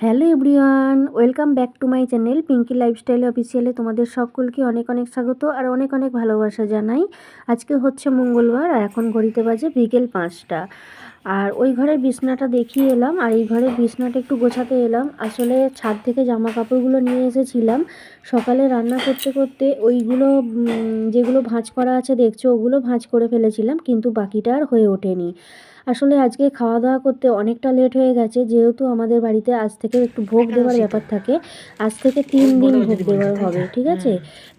Hello everyone, welcome back to my channel Pinki lifestyle অফিসিয়ালে তোমাদের সকলকে অনেক অনেক স্বাগত আর অনেক অনেক ভালোবাসা জানাই। আজকে হচ্ছে মঙ্গলবার আর এখন ঘড়িতে বাজে বিকেল পাঁচটা। আর ওই ঘরের বিছনাটা দেখিয়ে এলাম আর এই ঘরের বিছনাটা একটু গোছাতে এলাম। আসলে ছাদ থেকে জামা কাপড়গুলো নিয়ে এসেছিলাম। সকালে রান্না করতে করতে ওইগুলো যেগুলো ভাঁজ করা আছে দেখছ ওগুলো ভাঁজ করে ফেলেছিলাম কিন্তু বাকিটা আর হয়ে ওঠেনি। আসলে আজকে খাওয়া দাওয়া করতে অনেকটা লেট হয়ে গেছে যেহেতু আমাদের বাড়িতে আজ থেকে একটু ভোগ দেওয়ার ব্যাপার থাকে। আজ থেকে তিন দিন ভোগ দেওয়ার হবে ঠিক আছে?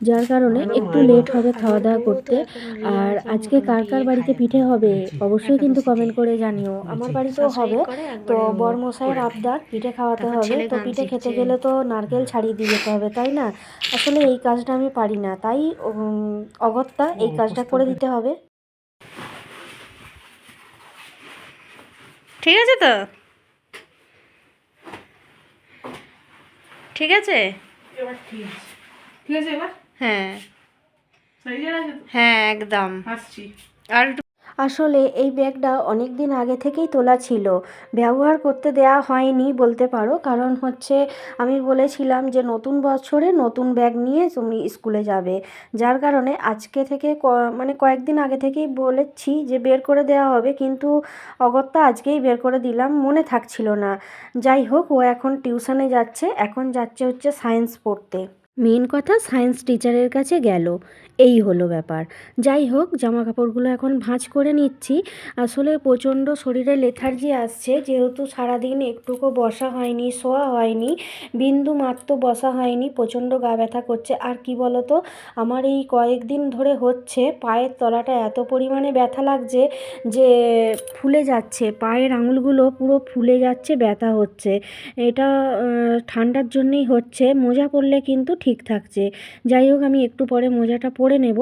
যার কারণে একটু লেট হবে খাওয়া দাওয়া করতে। আর আজকে কার কার বাড়িতে পিঠে হবে অবশ্যই কিন্তু কমেন্ট করে জানিও আমার বাড়িতেও হবে। তো বরমশাইয়ের আবদার পিঠে খাওয়াতে হবে। তো পিঠে খেতে গেলে তো নারকেল ছাড়িয়ে দিয়ে যেতে হবে তাই না? আসলে এই কাজটা আমি পারি না। তাই অগত্যা এই কাজটা করে দিতে হবে। ঠিক আছে তো? ঠিক আছে? ঠিক আছে। এবার? হ্যাঁ। হ্যাঁ একদম। আসছি। আর আসলে এই ব্যাগটা অনেক দিন আগে থেকেই তোলা ছিল। ব্যবহার করতে দেয়া হয়নি বলতে পারো। কারণ হচ্ছে আমি বলেছিলাম যে নতুন বছরে নতুন ব্যাগ নিয়ে তুমি স্কুলে যাবে। যার কারণে আজকে থেকে মানে কয়েকদিন আগে থেকেই বলেছি যে বের করে দেওয়া হবে। কিন্তু অগত্যা আজকেই বের করে দিলাম, মনে থাকছিল না। যাই হোক, ও এখন টিউশনে যাচ্ছে। এখন যাচ্ছে হচ্ছে সায়েন্স পড়তে। মেন কথা সায়েন্স টিচারের কাছে গেল। এই হলো ব্যাপার। যাই হোক জামা কাপড়গুলো এখন ভাঁজ করে নিচ্ছি। আসলে প্রচণ্ড শরীরে লেথার্জি আসছে, যেহেতু সারাদিন একটুকু বসা হয়নি, শোয়া হয়নি, বিন্দু মাত্র বসা হয়নি, প্রচণ্ড গা ব্যথা করছে। আর কি বলতো, আমার এই কয়েকদিন ধরে হচ্ছে, পায়ের তলাটা এত পরিমাণে ব্যথা লাগছে যে ফুলে যাচ্ছে, পায়ের আঙুলগুলো পুরো ফুলে যাচ্ছে, ব্যথা হচ্ছে। এটা ঠান্ডার জন্যই হচ্ছে, মোজা পরলে কিন্তু ঠিক থাকছে যাই হোক আমি একটু পরে মোজাটা পরে নেব।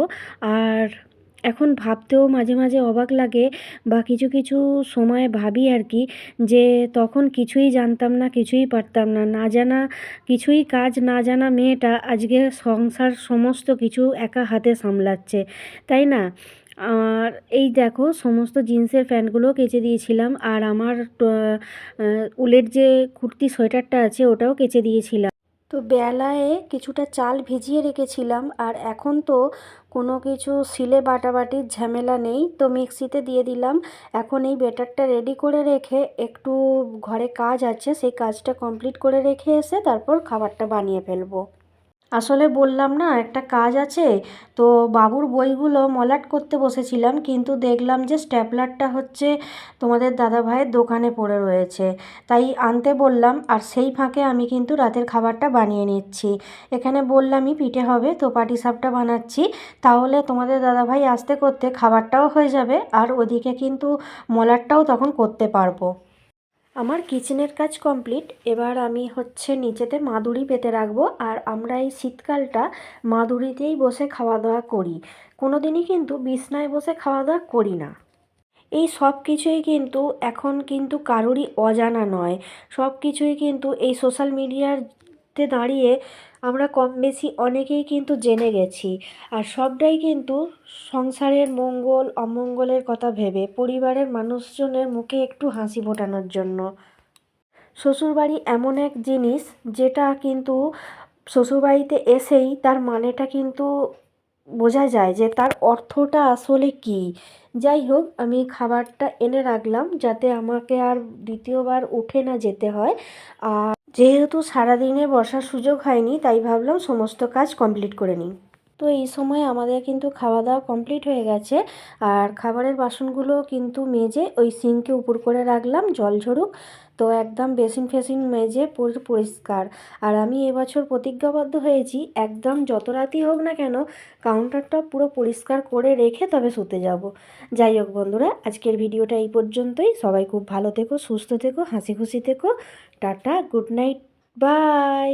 আর এখন ভাবতেও মাঝে মাঝে অবাক লাগে বা কিছু কিছু সময় ভাবি আর কি যে, তখন কিছুই জানতাম না, কিছুই পারতাম না। না জানা কিছুই কাজ, না জানা মেয়েটা আজকে সংসার সমস্ত কিছু একা হাতে সামলাচ্ছে, তাই না? আর এই দেখো সমস্ত জিন্সের প্যান্টগুলো কেচে দিয়েছিলাম আর আমার উলের যে কুর্তি সোয়েটারটা আছে ওটাও কেচে দিয়েছিলাম। তো বেলায় কিছুটা চাল ভিজিয়ে রেখেছিলাম আর এখন তো কোনো কিছু শিলে বাটাবাটির ঝামেলা নেই, তো মিক্সিতে দিয়ে দিলাম। এখন এই বেটারটা রেডি করে রেখে একটু ঘরে কাজ আছে, সেই কাজটা কমপ্লিট করে রেখে এসে তারপর খাবারটা বানিয়ে ফেলব। আসলে বললাম না, একটা কাজ আছে। তো বাবুর বইগুলো মলাট করতে বসেছিলাম, কিন্তু দেখলাম যে স্ট্যাপলারটা হচ্ছে তোমাদের দাদা ভাইয়ের দোকানে পড়ে রয়েছে। তাই আনতে বললাম, আর সেই ফাঁকে আমি কিন্তু রাতের খাবারটা বানিয়ে নিচ্ছি। এখানে বললামই পিঠে হবে তো পাটিসাপটা বানাচ্ছি, তাহলে তোমাদের দাদা ভাই আসতে করতে খাবারটাও হয়ে যাবে, আর ওদিকে কিন্তু মলাটটাও তখন করতে পারব। আমার কিচেনের কাজ কমপ্লিট এবার আমি হচ্ছে নিচেতে মাদুরি পেতে রাখব, আর আমরা এই শীতকালটা মাদুরিতেই বসে খাওয়া দাওয়া করি। কোনো দিনই কিন্তু বিছনায় বসে খাওয়া দাওয়া করি না। এই সব কিছুই কিন্তু এখন কিন্তু কারোরই অজানা নয়। সব কিছুই কিন্তু এই সোশ্যাল মিডিয়ার দাঁড়িয়ে আমরা কম বেশি অনেকেই কিন্তু জেনে গেছি। আর সবটাই কিন্তু সংসারের মঙ্গল, অমঙ্গলের কথা ভেবে পরিবারের মানুষজনের মুখে একটু হাসি ফোটানোর জন্য। শ্বশুরবাড়ি এমন এক জিনিস যেটা কিন্তু শ্বশুরবাড়িতে এসেই তার মানেটা কিন্তু বোঝা যায় যে তার অর্থটা আসলে কী। যাই হোক, আমি খাবারটা এনে রাখলাম যাতে আমাকে আর দ্বিতীয়বার উঠে না যেতে হয়। আর যেহেতু সারাদিনে বসার সুযোগ হয়নি, তাই ভাবলাম সমস্ত কাজ কমপ্লিট করে নিই। তো এই সময় আমাদের কিন্তু খাওয়া দাওয়া কমপ্লিট হয়ে গেছে। আর খাবারের বাসনগুলো কিন্তু মেজে ওই সিঙ্কে উপর করে রাখলাম, জল ঝরুক। তো একদম বেসিন ফেসিন মেজে পুরো পরিষ্কার। আর আমি এবছর প্রতিজ্ঞাবদ্ধ হয়েছি, একদম যত রাতই হোক না কেন কাউন্টারটা পুরো পরিষ্কার করে রেখে তবে শুতে যাব। যাই হোক বন্ধুরা, আজকের ভিডিওটা এই পর্যন্তই। সবাই খুব ভালো থেকো, সুস্থ থেকো, হাসি খুশি থেকো। Tata, good night, bye!